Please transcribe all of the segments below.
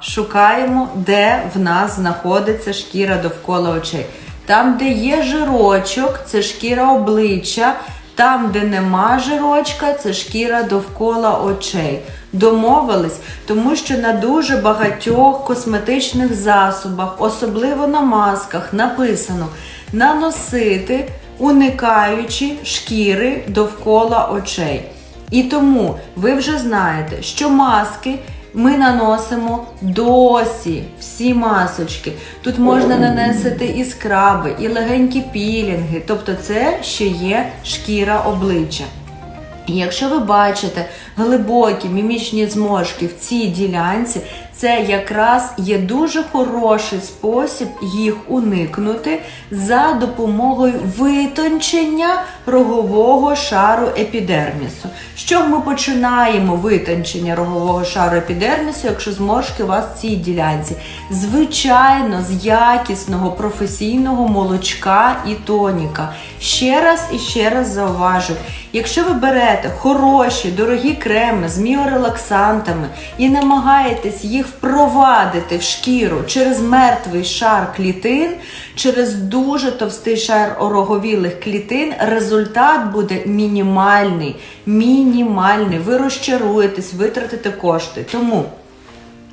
Шукаємо, де в нас знаходиться шкіра довкола очей. Там, де є жирочок, це шкіра обличчя. Там, де нема жирочка, це шкіра довкола очей. Домовились, тому що на дуже багатьох косметичних засобах, особливо на масках, написано наносити, уникаючи шкіри довкола очей. І тому ви вже знаєте, що маски ми наносимо досі всі масочки. Тут можна нанести і скраби, і легенькі пілінги, тобто це ще є шкіра обличчя. І якщо ви бачите глибокі мімічні зморшки в цій ділянці, це якраз є дуже хороший спосіб їх уникнути за допомогою витончення рогового шару епідермісу. Чого ми починаємо витончення рогового шару епідермісу, якщо зморшки у вас в цій ділянці? Звичайно, з якісного професійного молочка і тоніка. Ще раз і ще раз зауважу, якщо ви берете хороші, дорогі креми з міорелаксантами і намагаєтесь їх впровадити в шкіру через мертвий шар клітин, через дуже товстий шар ороговілих клітин, результат буде мінімальний. Мінімальний. Ви розчаруєтесь, витратите кошти. Тому.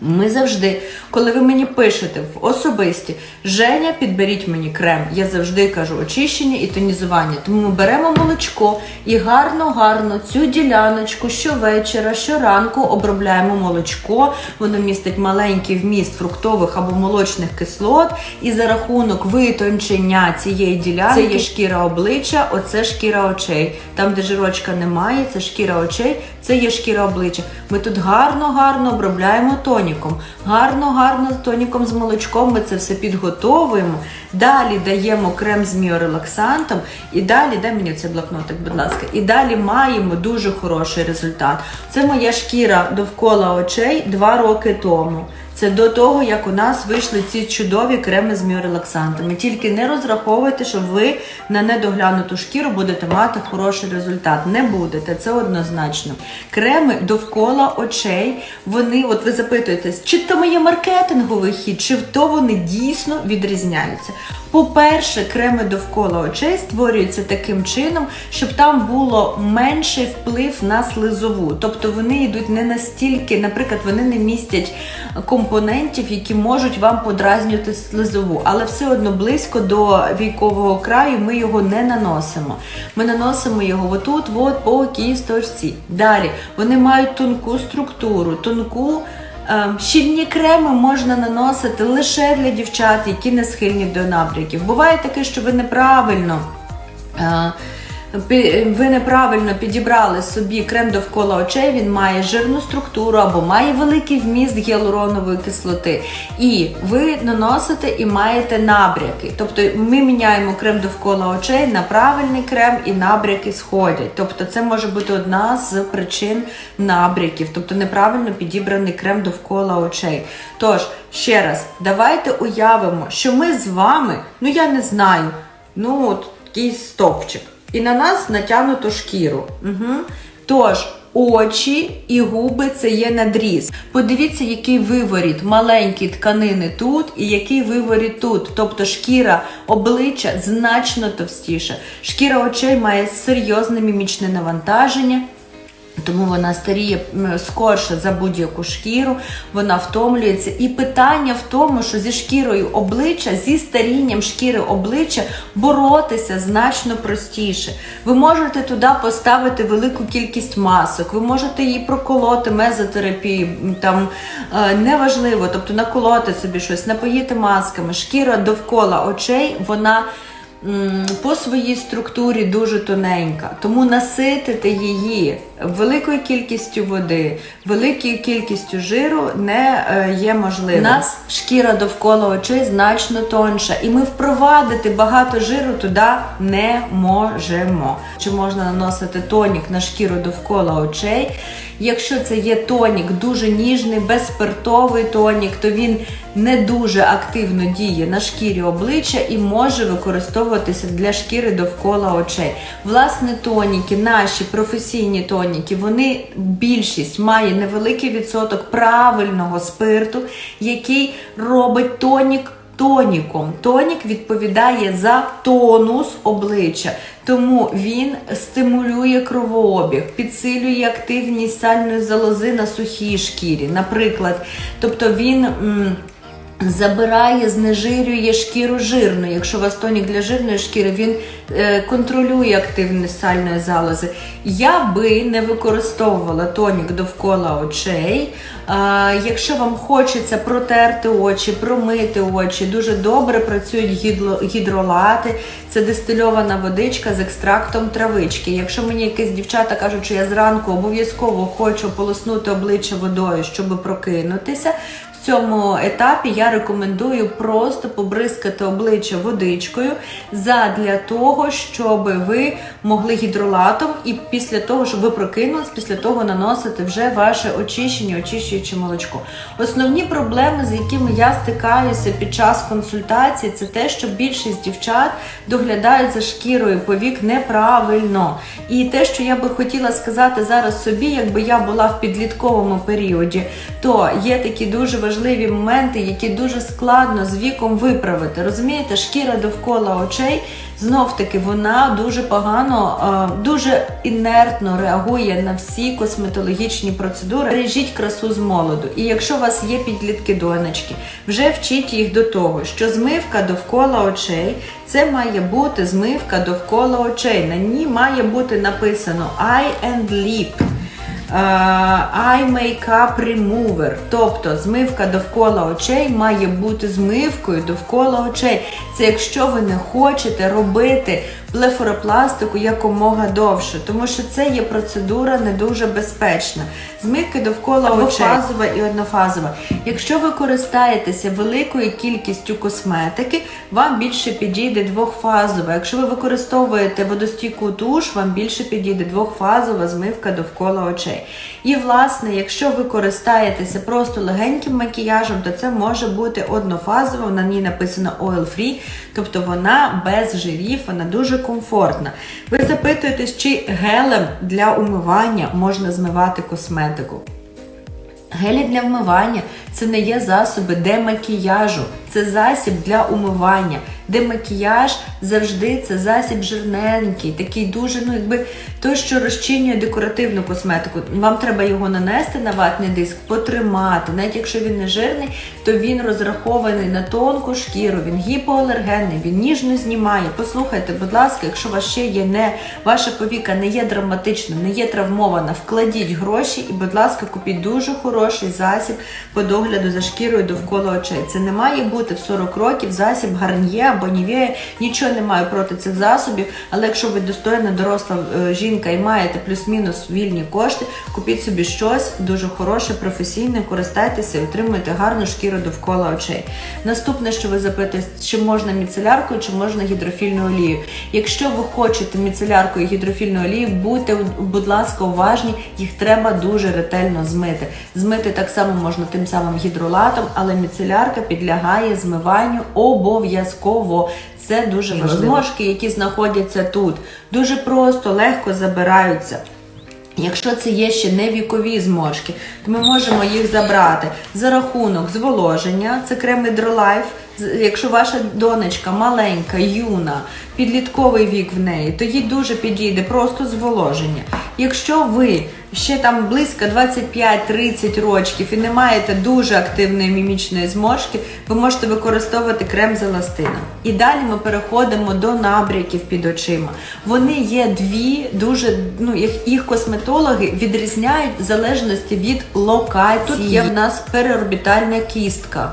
Ми завжди, коли ви мені пишете в особисті, Женя, підберіть мені крем. Я завжди кажу очищення і тонізування. Тому ми беремо молочко і гарно-гарно цю діляночку щовечора, щоранку обробляємо молочко. Воно містить маленький вміст фруктових або молочних кислот. І за рахунок витончення цієї ділянки це є шкіра обличчя, оце шкіра очей. Там, де жирочка немає, це шкіра очей, це є шкіра обличчя. Ми тут гарно-гарно обробляємо тоніком. Гарно-гарно тоніком з молочком ми це все підготовуємо. Далі даємо крем з міорелаксантом. І далі, дай мені цей блокнотик, будь ласка. І далі маємо дуже хороший результат. Це моя шкіра довкола очей два роки тому. Це до того, як у нас вийшли ці чудові креми з міорелаксантами. Тільки не розраховуйте, що ви на недоглянуту шкіру будете мати хороший результат. Не будете, це однозначно. Креми довкола очей, вони, от ви запитуєтесь, чи то моє маркетинговий хід, чи то вони дійсно відрізняються. По-перше, креми довкола очей створюються таким чином, щоб там було менший вплив на слизову. Тобто вони йдуть не настільки, наприклад, вони не містять компонентів, які можуть вам подразнювати слизову, але все одно близько до війкового краю ми його не наносимо. Ми наносимо його отут, от по кісточці. Далі вони мають тонку структуру, тонку. Ем, Щільні креми можна наносити лише для дівчат, які не схильні до набряків. Буває таке, що ви неправильно. Е, Ви неправильно підібрали собі крем довкола очей, він має жирну структуру або має великий вміст гіалуронової кислоти. І ви наносите і маєте набряки. Тобто ми міняємо крем довкола очей на правильний крем і набряки сходять. Тобто це може бути одна з причин набряків, тобто неправильно підібраний крем довкола очей. Тож, ще раз, давайте уявимо, що ми з вами, ну я не знаю, ну от такий стовпчик. І на нас натягнуто шкіру. Угу. Тож, очі і губи це є надріз. Подивіться, який виворіт маленькі тканини тут і який виворіт тут. Тобто шкіра обличчя значно товстіша. Шкіра очей має серйозне мімічне навантаження. Тому вона старіє скорше за будь-яку шкіру, вона втомлюється. І питання в тому, що зі шкірою обличчя, зі старінням шкіри обличчя боротися значно простіше. Ви можете туди поставити велику кількість масок, ви можете її проколоти мезотерапію, там е, неважливо, тобто наколоти собі щось, напоїти масками. Шкіра довкола очей, вона по своїй структурі дуже тоненька, тому наситити її великою кількістю води, великою кількістю жиру не е, є можливим. У нас шкіра довкола очей значно тонша, і ми впровадити багато жиру туди не можемо. Чи можна наносити тонік на шкіру довкола очей? Якщо це є тонік дуже ніжний, безспиртовий тонік, то він не дуже активно діє на шкірі обличчя і може використовуватися для шкіри довкола очей. Власне, тоніки, наші професійні тоніки тоніки, вони більшість має невеликий відсоток правильного спирту, який робить тонік тоніком. Тонік відповідає за тонус обличчя, тому він стимулює кровообіг, підсилює активність сальної залози на сухій шкірі, наприклад. Тобто він. м, Забирає, знежирює шкіру жирну. Якщо у вас тонік для жирної шкіри, він е, контролює активність сальної залози. Я би не використовувала тонік довкола очей. Якщо вам хочеться протерти очі, промити очі, дуже добре працюють гідролати. Це дистильована водичка з екстрактом травички. Якщо мені якісь дівчата кажуть, що я зранку обов'язково хочу полоснути обличчя водою, щоб прокинутися. Цьому етапі я рекомендую просто побризкати обличчя водичкою задля того, щоб ви могли гідролатом і після того, щоб ви прокинулись, після того наносити вже ваше очищення, очищуюче молочко. Основні проблеми, з якими я стикаюся під час консультації, це те, що більшість дівчат доглядають за шкірою повік неправильно. І те, що я би хотіла сказати зараз собі, якби я була в підлітковому періоді, то є такі дуже важливі моменти, які дуже складно з віком виправити. Розумієте, шкіра довкола очей знов таки вона дуже погано, е, дуже інертно реагує на всі косметологічні процедури. Бережіть красу з молоду. І якщо у вас є підлітки донечки, вже вчіть їх до того, що змивка довкола очей це має бути змивка довкола очей. На ній має бути написано Eye and Lip. Е, Eye Makeup Remover, тобто змивка довкола очей має бути змивкою довкола очей. Це якщо ви не хочете робити блефоропластику якомога довше, тому що це є процедура не дуже безпечна. Змивки довкола очей фазова і однофазова. Якщо ви користаєтеся великою кількістю косметики, вам більше підійде двохфазова. Якщо ви використовуєте водостійку туш, вам більше підійде двохфазова змивка довкола очей. І, власне, якщо ви користаєтеся просто легеньким макіяжем, то це може бути однофазова, на ній написано Oil Free, тобто вона без жирів, вона дуже комфортна. Ви запитуєтесь, чи гелем для умивання можна змивати косметику. Гелі для вмивання це не є засоби демакіяжу, це засіб для умивання. Демакіяж завжди це засіб жирненький, такий дуже, ну якби той, що розчинює декоративну косметику. Вам треба його нанести на ватний диск, потримати. Навіть якщо він не жирний, то він розрахований на тонку шкіру, він гіпоалергенний, він ніжно знімає. Послухайте, будь ласка, якщо вас ще є не ваша повіка не є драматична, не є травмована, вкладіть гроші і, будь ласка, купіть дуже хороший засіб по догляду за шкірою довкола очей. Це не має бути в 40 років засіб гарньє або нівея. Нічого не маю проти цих засобів, але якщо ви достойна доросла е, жінка і маєте плюс-мінус вільні кошти, купіть собі щось дуже хороше, професійне, користайтеся і отримуйте гарну шкіру довкола очей. Наступне, що ви запитуєте, чи можна міцеляркою, чи можна гідрофільною олією. Якщо ви хочете міцеляркою і гідрофільною олією, будьте, будь ласка, уважні, їх треба дуже ретельно змити. Змити так само можна тим самим гідролатом, але міцелярка підлягає змиванню обов'язково. Це дуже важливо. Зморшки, які знаходяться тут, дуже просто, легко забираються. Якщо це є ще не вікові зморшки, то ми можемо їх забрати за рахунок зволоження, це крем Hydrolife. Якщо ваша донечка маленька, юна, підлітковий вік в неї, то їй дуже підійде просто зволоження. Якщо ви ще там близько 25-30 років і не маєте дуже активної мімічної зморшки, ви можете використовувати крем з еластином. І далі ми переходимо до набряків під очима. Вони є дві дуже, ну їх, їх косметологи відрізняють в залежності від локації. Тут є в нас переорбітальна кістка.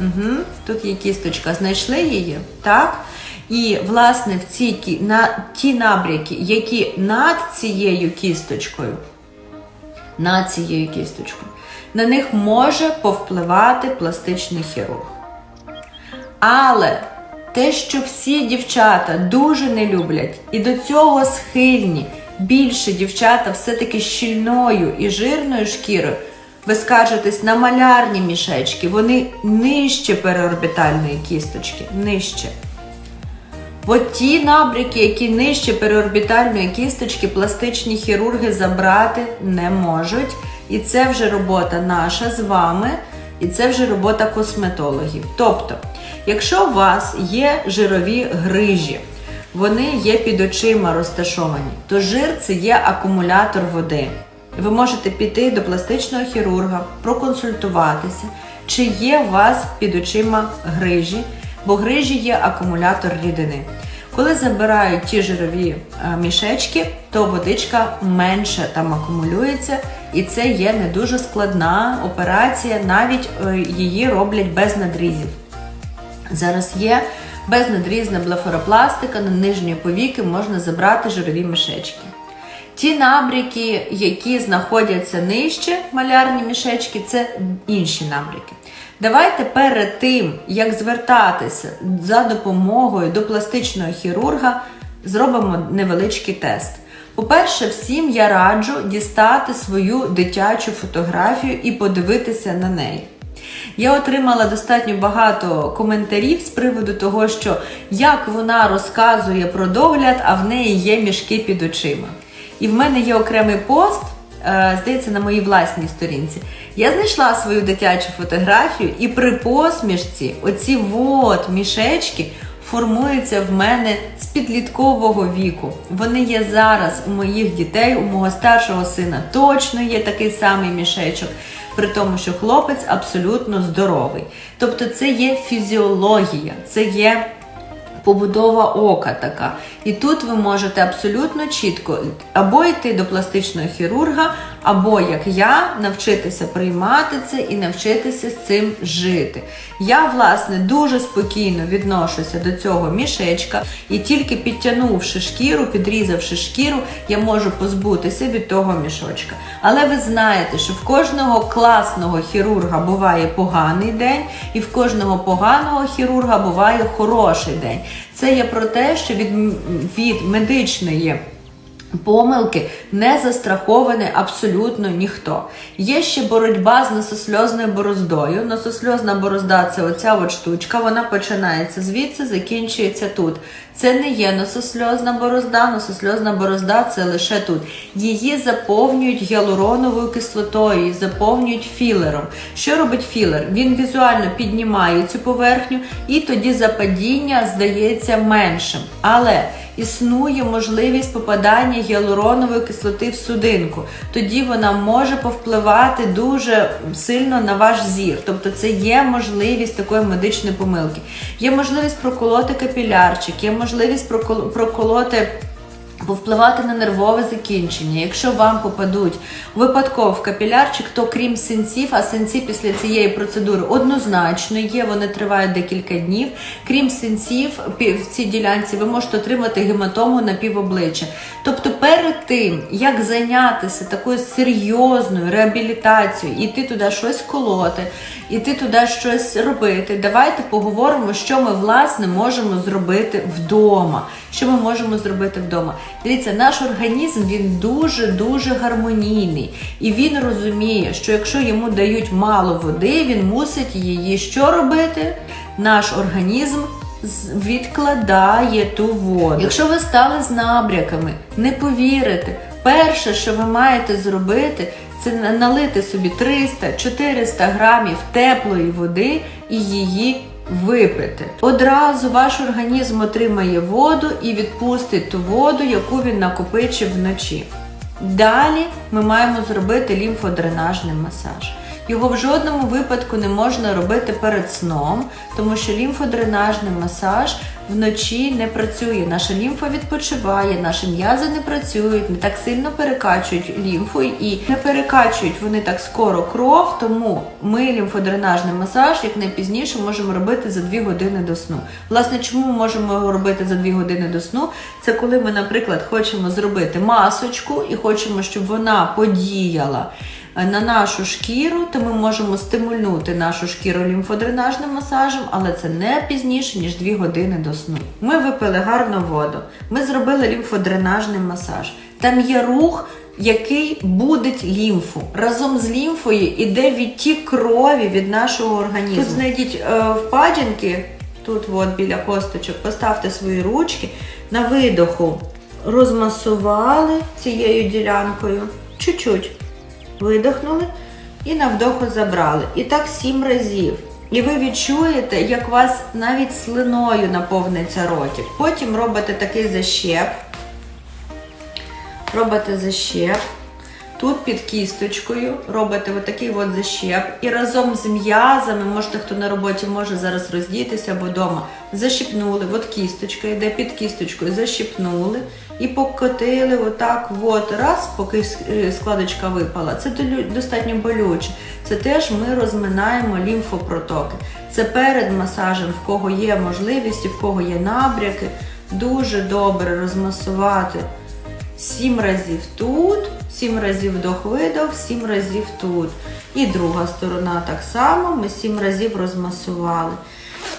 Угу. Тут є кісточка, знайшли її, так? І, власне, в ці кі- на ті набряки, які над цією кісточкою, над цією кісточкою, на них може повпливати пластичний хірург. Але те, що всі дівчата дуже не люблять і до цього схильні, більше дівчата все-таки щільною і жирною шкірою, ви скажетесь на малярні мішечки, вони нижче переорбітальної кісточки, нижче. Бо ті набряки, які нижче переорбітальної кісточки, пластичні хірурги забрати не можуть. І це вже робота наша з вами, і це вже робота косметологів. Тобто, якщо у вас є жирові грижі, вони є під очима розташовані, то жир це є акумулятор води. Ви можете піти до пластичного хірурга, проконсультуватися, чи є у вас під очима грижі, бо грижі є акумулятор рідини. Коли забирають ті жирові е, мішечки, то водичка менше там акумулюється, і це є не дуже складна операція, навіть е, її роблять без надрізів. Зараз є безнадрізна блефаропластика, на нижньої повіки можна забрати жирові мішечки. Ті набряки, які знаходяться нижче, малярні мішечки, це інші набряки. Давайте перед тим, як звертатися за допомогою до пластичного хірурга, зробимо невеличкий тест. По-перше, всім я раджу дістати свою дитячу фотографію і подивитися на неї. Я отримала достатньо багато коментарів з приводу того, що як вона розказує про догляд, а в неї є мішки під очима. І в мене є окремий пост, е, здається, на моїй власній сторінці. Я знайшла свою дитячу фотографію, і при посмішці оці от мішечки формуються в мене з підліткового віку. Вони є зараз у моїх дітей, у мого старшого сина точно є такий самий мішечок, при тому, що хлопець абсолютно здоровий. Тобто це є фізіологія, це є побудова ока така. І тут ви можете абсолютно чітко або йти до пластичного хірурга, або як я навчитися приймати це і навчитися з цим жити. Я, власне, дуже спокійно відношуся до цього мішечка, і тільки підтягнувши шкіру, підрізавши шкіру, я можу позбутися від того мішочка. Але ви знаєте, що в кожного класного хірурга буває поганий день, і в кожного поганого хірурга буває хороший день. Це є про те, що від, від медичної помилки не застрахований абсолютно ніхто. Є ще боротьба з нососльозною бороздою. Нососльозна борозда це оця от штучка, вона починається звідси, закінчується тут. Це не є нососльозна борозда, нососльозна борозда це лише тут. Її заповнюють гіалуроновою кислотою, її заповнюють філером. Що робить філер? Він візуально піднімає цю поверхню, і тоді западіння здається меншим. Але існує можливість попадання гіалуронової кислоти в судинку. Тоді вона може повпливати дуже сильно на ваш зір. Тобто це є можливість такої медичної помилки. Є можливість проколоти капілярчик, є можливість прокол- проколоти. Повпливати на нервове закінчення. Якщо вам попадуть випадково в капілярчик, то крім синців, а синці після цієї процедури однозначно є, вони тривають декілька днів. Крім синців, в цій ділянці ви можете отримати гематому на півобличчя. Тобто, перед тим, як зайнятися такою серйозною реабілітацією, іти туди щось колоти, іти туди щось робити, давайте поговоримо, що ми власне можемо зробити вдома. Що ми можемо зробити вдома? Дивіться, наш організм він дуже дуже гармонійний, і він розуміє, що якщо йому дають мало води, він мусить її що робити? Наш організм відкладає ту воду. Якщо ви стали з набряками, не повірите. Перше, що ви маєте зробити, це налити собі 300-400 грамів теплої води і її випити. Одразу ваш організм отримає воду і відпустить ту воду, яку він накопичив вночі. Далі ми маємо зробити лімфодренажний масаж. Його в жодному випадку не можна робити перед сном, тому що лімфодренажний масаж вночі не працює. Наша лімфа відпочиває, наші м'язи не працюють, не так сильно перекачують лімфу і не перекачують вони так скоро кров. Тому ми лімфодренажний масаж як найпізніше можемо робити за 2 години до сну. Власне, чому ми можемо його робити за 2 години до сну? Це коли ми, наприклад, хочемо зробити масочку і хочемо, щоб вона подіяла на нашу шкіру, то ми можемо стимульнути нашу шкіру лімфодренажним масажем, але це не пізніше, ніж 2 години до сну. Ми випили гарну воду, ми зробили лімфодренажний масаж. Там є рух, який будить лімфу. Разом з лімфою іде відтік крові від нашого організму. Тут знайдіть е, впадінки тут от біля косточок, поставте свої ручки. На видоху розмасували цією ділянкою. Чуть-чуть видихнули і на вдоху забрали. І так сім разів. І ви відчуєте, як у вас навіть слиною наповниться ротик. Потім робите такий защеп. Робите защеп. Тут під кісточкою робите отакий от защеп. І разом з м'язами, можете, хто на роботі може зараз роздітися або вдома, защипнули, от кісточка йде під кісточкою, защипнули і покотили отак, от раз, поки е, складочка випала. Це достатньо болюче. Це теж ми розминаємо лімфопротоки. Це перед масажем, в кого є можливість в кого є набряки, дуже добре розмасувати. Сім разів тут, сім разів вдох-видох, сім разів тут. І друга сторона так само, ми сім разів розмасували.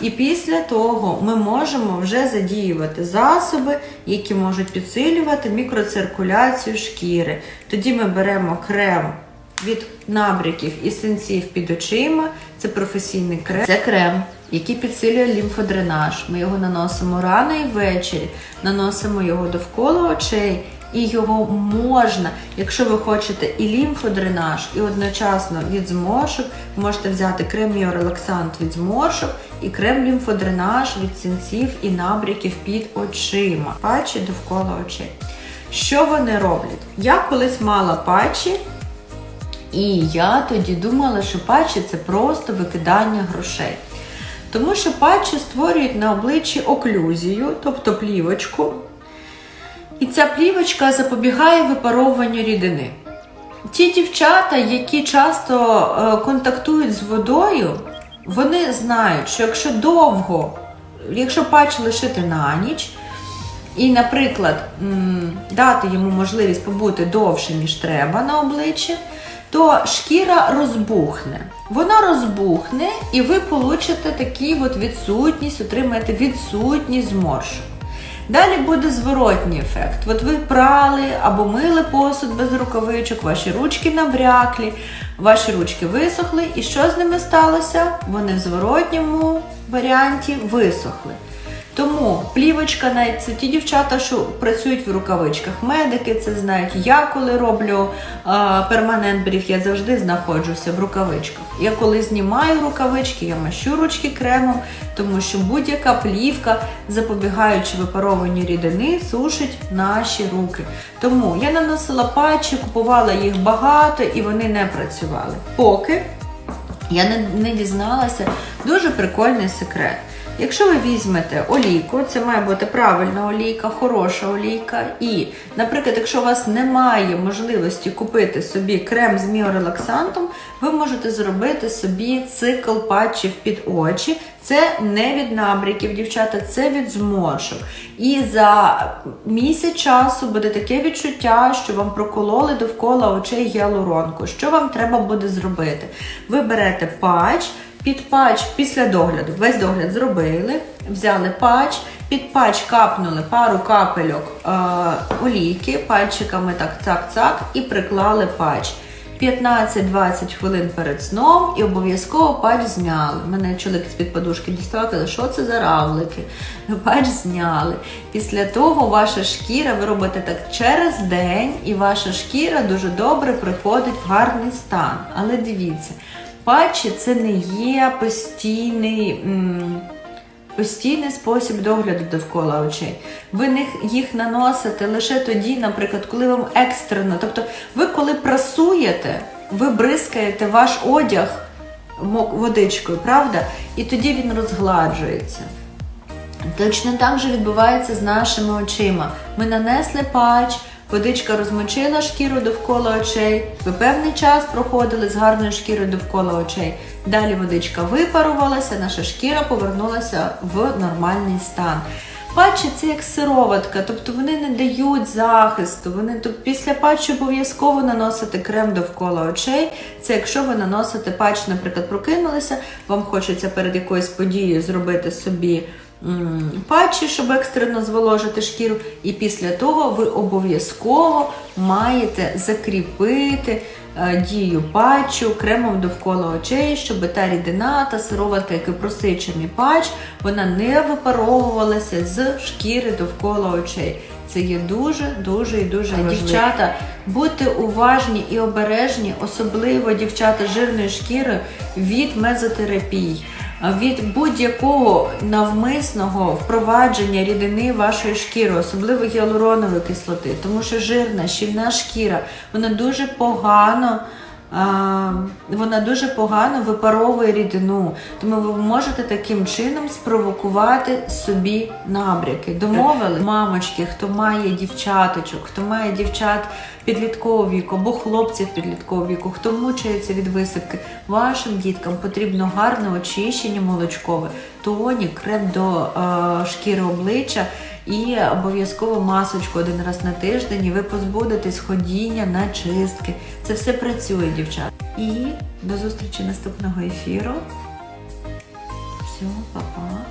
І після того ми можемо вже задіювати засоби, які можуть підсилювати мікроциркуляцію шкіри. Тоді ми беремо крем від набряків і синців під очима. Це професійний крем. Це крем, який підсилює лімфодренаж. Ми його наносимо рано і ввечері, наносимо його довкола очей. І його можна, якщо ви хочете і лімфодренаж, і одночасно від зморшок, можете взяти крем міорелаксант від зморшок і крем лімфодренаж від синців і набряків під очима, патчі довкола очей. Що вони роблять? Я колись мала патчі, і я тоді думала, що патчі це просто викидання грошей. Тому що патчі створюють на обличчі оклюзію, тобто плівочку. І ця плівочка запобігає випаровуванню рідини. Ті дівчата, які часто е, контактують з водою, вони знають, що якщо довго, якщо патч лишити на ніч, і, наприклад, дати йому можливість побути довше, ніж треба на обличчі, то шкіра розбухне. Вона розбухне, і ви получите такі от відсутність, отримаєте відсутність зморшок. Далі буде зворотній ефект. От ви прали або мили посуд без рукавичок, ваші ручки набряклі, ваші ручки висохли, і що з ними сталося? Вони в зворотньому варіанті висохли. Тому плівочка, навіть це ті дівчата, що працюють в рукавичках, медики це знають. Я коли роблю а, перманент брів, я завжди знаходжуся в рукавичках. Я коли знімаю рукавички, я мащу ручки кремом, тому що будь-яка плівка, запобігаючи випарованню рідини, сушить наші руки. Тому я наносила патчі, купувала їх багато і вони не працювали. Поки я не, не дізналася дуже прикольний секрет. Якщо ви візьмете олійку, це має бути правильна олійка, хороша олійка. І, наприклад, якщо у вас немає можливості купити собі крем з міорелаксантом, ви можете зробити собі цикл патчів під очі. Це не від набряків, дівчата, це від зморшок. І за місяць часу буде таке відчуття, що вам прокололи довкола очей гіалуронку. Що вам треба буде зробити? Ви берете патч. Під патч після догляду, весь догляд зробили, взяли патч, під патч капнули пару капельок е, олійки, пальчиками так цак-цак і приклали патч. 15-20 хвилин перед сном і обов'язково патч зняли. Мене чоловік з-під подушки дістав, каже, що це за равлики? Патч зняли. Після того ваша шкіра, ви робите так через день, і ваша шкіра дуже добре приходить в гарний стан. Але дивіться, патчі це не є постійний. Постійний спосіб догляду довкола очей. Ви їх наносите лише тоді, наприклад, коли вам екстрено. Тобто, ви коли прасуєте, ви бризкаєте ваш одяг водичкою, правда? І тоді він розгладжується. Точно так же відбувається з нашими очима. Ми нанесли патч, водичка розмочила шкіру довкола очей. Ви певний час проходили з гарною шкірою довкола очей. Далі водичка випарувалася, наша шкіра повернулася в нормальний стан. Патчі це як сироватка, тобто вони не дають захисту. Вони тобто, після патчу обов'язково наносити крем довкола очей. Це якщо ви наносите патч, наприклад, прокинулися, вам хочеться перед якоюсь подією зробити собі патчі, щоб екстрено зволожити шкіру. І після того ви обов'язково маєте закріпити е, дію патчу кремом довкола очей, щоб та рідина та сироватка, який просичений патч, вона не випаровувалася з шкіри довкола очей. Це є дуже, дуже і дуже Важливо. дівчата. Будьте уважні і обережні, особливо дівчата з жирною шкірою від мезотерапій, а від будь-якого навмисного впровадження рідини вашої шкіри, особливо гіалуронової кислоти, тому що жирна, щільна шкіра, вона дуже погано. Вона дуже погано випаровує рідину, тому ви можете таким чином спровокувати собі набряки. Домовили мамочки, хто має дівчаточок, хто має дівчат підліткового віку або хлопців підліткового віку, хто мучається від висипки, вашим діткам потрібно гарне очищення молочкове, тонік, крем до е, шкіри обличчя і обов'язково масочку один раз на тиждень, і ви позбудетесь ходіння на чистки. Це все працює, дівчата. І до зустрічі наступного ефіру. Все, па-па.